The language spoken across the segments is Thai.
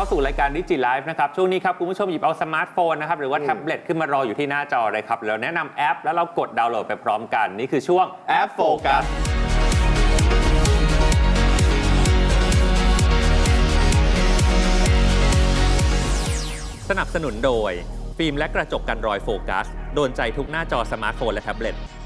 เข้าสู่รายการดิจิไลฟ์นะครับ ช่วงนี้ครับ คุณผู้ชมหยิบเอาสมาร์ทโฟนนะครับ หรือว่าอืมแท็บเล็ตขึ้นมารออยู่ที่หน้าจอเลยครับ แล้วแนะนำแอปแล้วเรากดดาวน์โหลดไปพร้อมกัน นี่คือช่วง แอปโฟกัส สนับสนุนโดย ฟิล์มและกระจกกันรอยโฟกัส โดนใจทุกหน้าจอสมาร์ทโฟนและแท็บเล็ตแ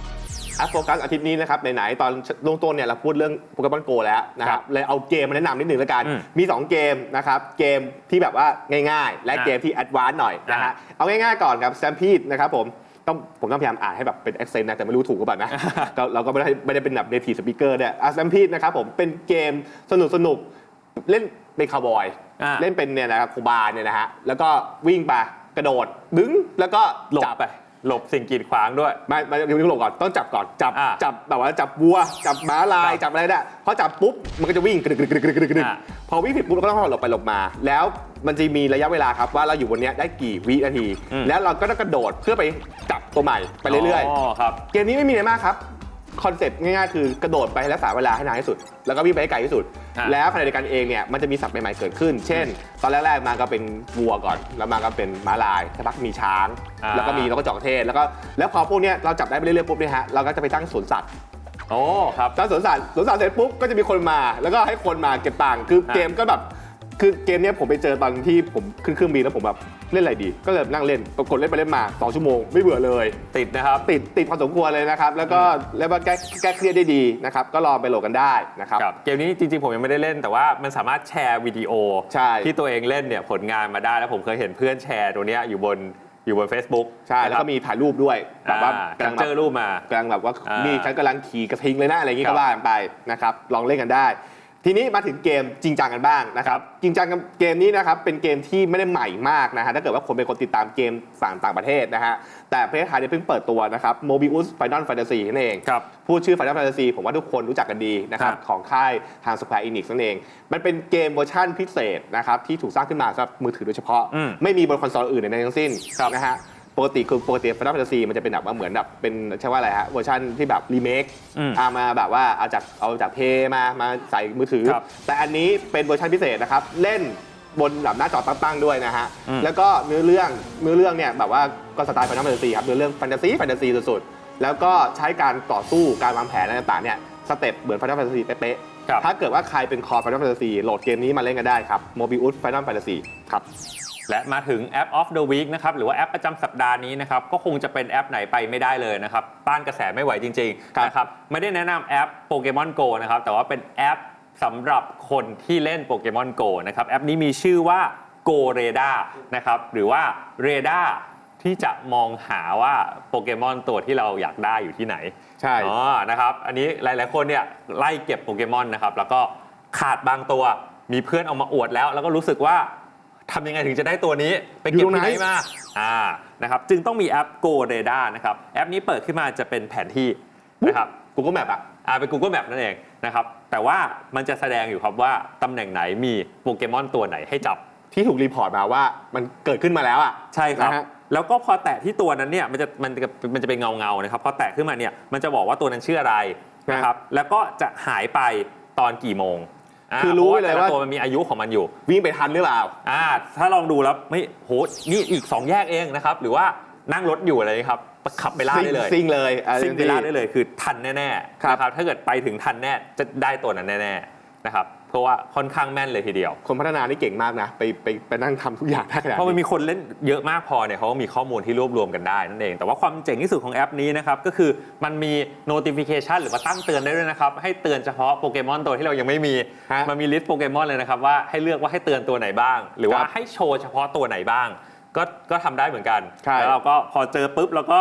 อปโฟกัสอาทิตย์นี้นะครับไหนๆตอนลงต้นเนี่ยเราพูดเรื่องโปเกมอนโกแล้วนะคครัรับบเลยเอาเกมมาแนะนำนิดหนึ่งแล้วกันอืมมี 2 เกมนะครับเกมที่แบบว่าง่ายๆ และอ่าเกมที่แอดวานซ์หน่อยนะฮะอ่าเอาง่ายๆก่อนครับแซมพีดนะครับผมต้องผมต้องพยายามอ่านให้แบบเป็น accent นะแต่ไม่รู้ถูกหรือเปล่านะก็เราก็ไม่ได้ไม่ได้เป็นแบบ native speaker เนี่ยอะแซมพีดนะครับผมเป็นเกมสนุกสนุกๆเล่นเป็นคาวบอยอ่าเล่นเป็นเนี่ยนะครับโคบาเนี่ยนะฮะแล้วก็วิ่งไปกระโดดดึงแล้วก็หลบจับไป หลบสิ่งกีดขวางด้วย ไม่ไม่ยังไม่หลบก่อนต้องจับก่อนจับอ่าจับแบบว่าจับวัว จับม้าลายครับจับอะไรได้พอจับปุ๊บมันก็จะวิ่งกระดึกกระดึกกระดึกกระดึกกระดึกอ่าพอวิ่งผิดปุ๊บเราก็ต้องหลบไปหลบมา แล้วมันจะมีระยะเวลาครับว่าเราอยู่บนเนี้ยได้กี่วินาทีอืมแล้วเราก็ต้องกระโดดเพื่อไปจับตัวใหม่ไปเรื่อยอ๋อครับๆเกมนี้ไม่มีอะไรมากครับ คอนเซ็ปต์ง่ายๆคือกระโดดไปรักษาเวลาให้นานที่สุด แล้วก็วิ่งไปให้ไกลที่สุด ฮะ แล้วขณะเดียวกันเองเนี่ยมันจะมีสัตว์ใหม่ๆเกิดขึ้น เช่น ตอนแรกๆมาก็เป็นวัวก่อน แล้วมาก็เป็นม้าลายสักพักมีช้าง อ่า แล้วก็มีนกกระจอกเทศแล้วก็แล้วพอพวกเนี้ยเราจับได้ไปเรื่อยๆปุ๊บเนี่ยฮะเราก็จะไปตั้งสวนสัตว์โอ้ครับ ตั้งสวนสัตว์สวนสัตว์เสร็จปุ๊บก็จะมีคนมาแล้วก็ให้คนมาเก็บตังค์คืออะเกมก็แบบคือเกมเนี้ยผมไปเจอตอนที่ผมขึ้นเครื่องบินแล้วผมแบบ เล่นอะไรดี ก็เลยนั่งเล่นปรากฏเล่นไปเล่นมาสองชั่วโมงไม่เบื่อเลย ติดนะครับ ติดติดพอสมควรเลยนะครับ แล้วก็แล้วก็แก้แก้เครียดได้ดีนะครับก็ลองไปโหลดกันได้นะครับ ครับเกมนี้จริงๆผมยังไม่ได้เล่น แต่ว่ามันสามารถแชร์วิดีโอใช่ที่ตัวเองเล่นเนี่ยผลงานมาได้แล้วผมเคยเห็นเพื่อนแชร์ตัวเนี้ยอยู่บนอยู่บน Facebook ใช่แล้วก็มีถ่ายรูปด้วยแบบว่าากำลังแบเจบอรูปมา กำลังแบบว่าอ่านี่นี่ฉันกำลังขี่กระทิงเลยนะอะไรอย่างงี้ครัก็บ ว่ากันไปนะครับลองเล่นกันได้ ทีนี้มาถึงเกมจริงจังกันบ้างนะครับ จริงจังกับเกมนี้นะครับเป็นเกมที่ไม่ได้ใหม่มากนะฮะถ้าเกิดว่าคนเป็นคนติดตามเกมฝั่งต่างประเทศนะฮะแต่ประเทศไทยเนี่ยเพิ่งเปิดตัวนะครับ Mobius Final Fantasy นั่นเองครับพูดชื่อ Final Fantasy ผมว่าทุกคนรู้จักกันดีนะครับครับของค่ายทาง Square Enix นั่นเอง มันเป็นเกมเวอร์ชันพิเศษนะครับที่ถูกสร้างขึ้นมาสำหรับมือถือโดยเฉพาะอืมไม่มีบนคอนโซลอื่นในทั้งสิ้นครับนะฮะ ปกติคือปกติ Final Fantasy มันจะเป็นแบบว่าเหมือนแบบเป็นใช่ว่าอะไรฮะเวอร์ชันที่แบบรีเมคอืมเอามาแบบว่าเอาจากเอาจากเพย์มามาใส่มือถือ ครับแต่อันนี้เป็นเวอร์ชันพิเศษนะครับ เล่นบนแบบหน้าจอตั้งๆด้วยนะฮะ อืม แล้วก็เนื้อเรื่องเนื้อเรื่องเนี่ยแบบว่าก็สไตล์ Final Fantasy ครับเนื้อเรื่องแฟนตาซีแฟนตาซีสุดๆแล้วก็ใช้การต่อสู้การวางแผนอะไรต่างๆเนี่ยสเต็ปเหมือน Final Fantasy เป๊ะครับ ๆถ้าเกิดว่าใครเป็นคอ Final Fantasy โหลดเกมนี้มาเล่นกันได้ครับ Mobius Final Fantasy ครับ และมาถึงแอป of the week นะครับหรือว่าแอปประจำสัปดาห์นี้นะครับก็คงจะเป็นแอปไหนไปไม่ได้เลยนะครับต้านกระแสไม่ไหวจริงครับๆนะครับไม่ได้แนะนำแอปโปเกมอน Go นะครับแต่ว่าเป็นแอปสำหรับคนที่เล่นโปเกมอน Go นะครับแอปนี้มีชื่อว่า Go r a d a r นะครับหรือว่า r a d a r ที่จะมองหาว่าโปเกมอนตัวที่เราอยากได้อยู่ที่ไหนใช่อ๋อนะครับอันนี้หลายๆคนเนี่ยไล่เก็บโปเกมอนนะครับแล้วก็ขาดบางตัวมีเพื่อนเอามาอวดแล้ว แล้วก็รู้สึกว่า ทำยังไงถึงจะได้ตัวนี้ไปเก็บอยู่ตรงที่ไหนไหนมาอ่านะครับจึงต้องมีแอป Go Radar นะครับแอปนี้เปิดขึ้นมาจะเป็นแผนที่นะครับ Google Map อะอ่าเป็น Google Map นั่นเองนะครับแต่ว่ามันจะแสดงอยู่ครับว่าตำแหน่งไหนมีโปเกมอนตัวไหนให้จับที่ถูกรีพอร์ตมาว่ามันเกิดขึ้นมาแล้วอะใช่ครับนะฮะแล้วก็พอแตะที่ตัวนั้นเนี่ยมันจะมันจะมันจะเป็นเงาเงาๆนะครับพอแตะขึ้นมาเนี่ยมันจะบอกว่าตัวนั้นชื่ออะไรนะครับแล้วก็จะหายไปตอนกี่โมงา คือรู้ไว้เลยพะว่าแต่ะตัวมันมีอายุของมันอยู่ วิ่งไปทันหรือเปล่าอ่าถ้าลองดูแล้วไม่โหนี่อีก 2 แยกเองนะครับ หรือว่านั่งรถอยู่อะไรครับขับไปล่าได้เลยซิ่งเลยอะซิ่งไปล่าได้เลยคือทันแน่ๆครับนะครับถ้าเกิดไปถึงทันแน่จะได้ตัวนั้นแน่ๆนะครับ เพราะว่าค่อนข้างแม่นเลยทีเดียว คนพัฒนานี่เก่งมากนะ ไปไปไปนั่งทำทุกอย่างได้ขนาดพอมันนี้ มีคนเล่นเยอะมากพอเนี่ยเขาก็มีข้อมูลที่รวบรวมกันได้นั่นเอง แต่ว่าความเจ๋งที่สุดของแอปนี้นะครับ ก็คือมันมี notification หรือว่าตั้งเตือนได้ด้วยนะครับ ให้เตือนเฉพาะโปเกมอนตัวที่เรายังไม่มี ฮะมันมีลิสต์โปเกมอนเลยนะครับ ว่าให้เลือกว่าให้เตือนตัวไหนบ้าง หรือว่าครับให้โชว์เฉพาะตัวไหนบ้าง ก็ก็ทำได้เหมือนกัน ใช่แล้วเราก็พอเจอปุ๊บเราก็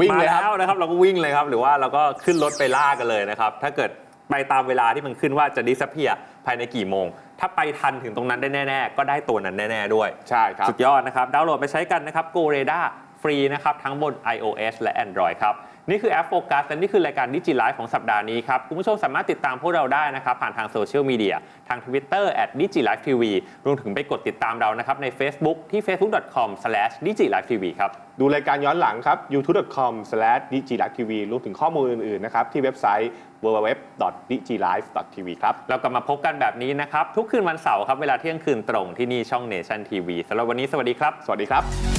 วิ่งเลยครับ มาแล้วนะครับ เราก็วิ่งเลยครับ หรือว่าเราก็ขึ้นรถไปล่ากันเลยนะครับ ถ้าเกิดไปตามเวลาที่มันขึ้นว่าจะดิสเพีย ภายในกี่โมง ถ้าไปทันถึงตรงนั้นได้แน่ ๆ ก็ได้ตัวนั้นแน่ ๆ ด้วย ใช่ครับ สุดยอดนะครับ ดาวน์โหลดไปใช้กันนะครับ Go Radar ฟรีนะครับ ทั้งบน iOS และ Android ครับ นี่คือแอปโฟกัสและนี่คือรายการดิจิไลฟ์ของสัปดาห์นี้ครับ คุณผู้ชมสามารถติดตามพวกเราได้นะครับ ผ่านทางโซเชียลมีเดียทาง Twitter at d i g i l i f e TV รวมถึงไปกดติดตามเรานะครับ ใน Facebook ที่ facebook.com/digilifetv ครับ ดูรายการย้อนหลังครับ youtube.com/digilivetv รวมถึงข้อมูลอื่นๆนะครับที่เว็บไซต์ www.digilive.tv ครับเรากลับมาพบกันแบบนี้นะครับ ทุกคืนวันเสาร์ครับเวลาเที่ยงคืนตรงที่นี่ช่อง Nation TV สำหรับวันนี้สวัสดีครับ สวัสดีครับ